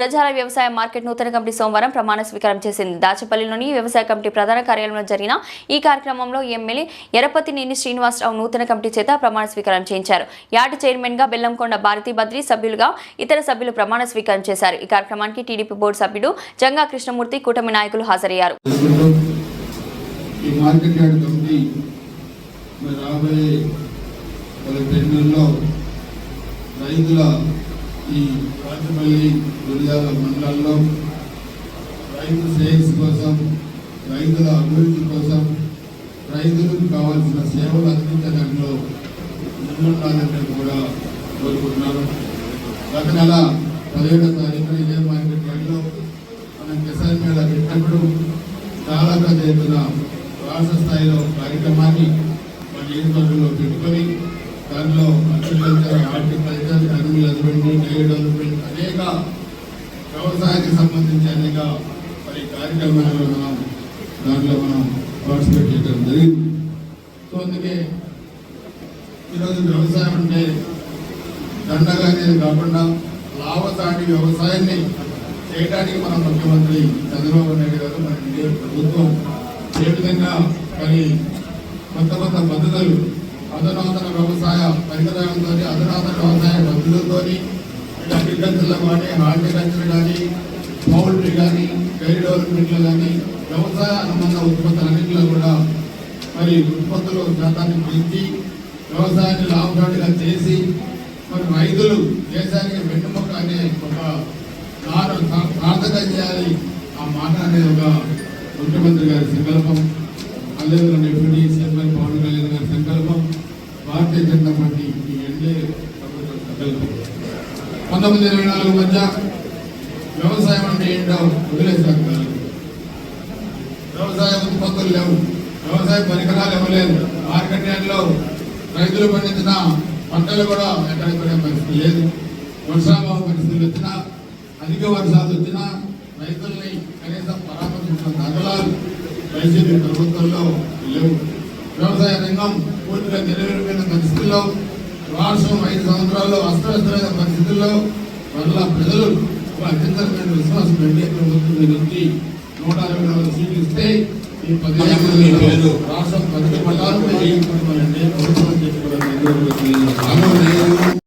ప్రజాల వ్యవసాయ మార్కెట్ నూతన కమిటీ సోమవారం ప్రమాణ స్వీకారం చేసింది. దాచపల్లిలోని వ్యవసాయ కమిటీ ప్రధాన కార్యాలయంలో జరిగిన ఈ కార్యక్రమంలో ఎమ్మెల్యే ఎరపతినేని శ్రీనివాసరావు నూతన కమిటీ చేత ప్రమాణ స్వీకారం చేయించారు. యార్డ్ చైర్మన్గా బెల్లంకొండ భారతీ బద్రి సభ్యులుగా ఇతర సభ్యులు ప్రమాణ స్వీకారం చేశారు. ఈ కార్యక్రమానికి టీడీపీ బోర్డు సభ్యుడు జంగా కృష్ణమూర్తి కూటమి నాయకులు హాజరయ్యారు. రైతుల ఈ రాజమల్లి గురిజాల మండలంలో రైతు శ్రేయస్సు కోసం రైతుల అభివృద్ధి కోసం రైతులకు కావాల్సిన సేవలు అందించడంలో ముందుండాలని కూడా కోరుకుంటున్నాను. గత నెల పదిహేడో తారీఖున ఇదే మార్కెట్ యార్డ్లో మనం కిసాన్ మేళా పెట్టినప్పుడు చాలా పెద్ద ఎత్తున రాష్ట్ర స్థాయిలో కార్యక్రమాన్ని మన నియోజకవర్గంలో పెట్టుకొని దానిలో agriculture horticulture animal husbandry dairy development అనేక వ్యవసాయానికి సంబంధించి అనేక మరి కార్యక్రమాలు మనం దాంట్లో మనం పార్టిసిపేట్ చేయడం జరిగింది. సో అందుకే ఈరోజు వ్యవసాయం అంటే దండగా అనేది కాకుండా లాభసాటి వ్యవసాయాన్ని చేయడానికి మన ముఖ్యమంత్రి చంద్రబాబు నాయుడు గారు మన ఇండియా ప్రభుత్వం ఏ విధంగా మరి కొత్త కొత్త పద్ధతులు అధునాతన వ్యవసాయ పరికరాలతో అధునాతన వ్యవసాయ పద్ధతులతో అగ్రికల్చర్లో కానీ హార్టికల్చర్ కానీ పౌల్ట్రీ కానీ డైరీ డెవలప్మెంట్లో కానీ వ్యవసాయ అనుబంధ ఉత్పత్తులన్నింటిలో కూడా మరి ఉత్పత్తుల శాతాన్ని పెంచి వ్యవసాయాన్ని లాభదాటిగా చేసి మరి రైతులు దేశానికి వెన్నుముక అనే ఒక నారు సార్థకం చేయాలి ఆ మాట అనేది ఒక ముఖ్యమంత్రి గారి సంకల్పం. అదేవిధంగా deputy chairman Pawan Bharatiya Janata party ఈ ఎన్డీఏ పంతొమ్మిది ఇరవై నాలుగు మధ్య వ్యవసాయం అంటే ఏంటో వదిలేశారు వ్యవసాయ ఉత్పత్తులు లేవు. వ్యవసాయ పరికరాలు ఇవ్వలేదు. మార్కెట్ యార్డ్లో రైతులు పండించిన పంటలు కూడా ఎక్కడ పడే పరిస్థితి లేదు. వర్షాభావ పరిస్థితులు వచ్చినా అధిక వర్షాలు వచ్చినా రైతుల్ని కనీసం పరామర్శించిన దాఖలాలు వైసీపీ ప్రభుత్వంలో లేవు. వ్యవసాయ రంగం పూర్తిగా నెరవేరిపోయిన పరిస్థితుల్లో రాష్ట్రం ఐదు సంవత్సరాల్లో అస్తవ్యస్తమైన పరిస్థితుల్లో మరలా ప్రజలు అత్యంతమైన విశ్వాసం ఎన్డీఏ ప్రభుత్వం మీద ఉంది నూట అరవై నాలుగు సీట్లు ఇస్తే ఈ పదిహేను? రాష్ట్రం పథక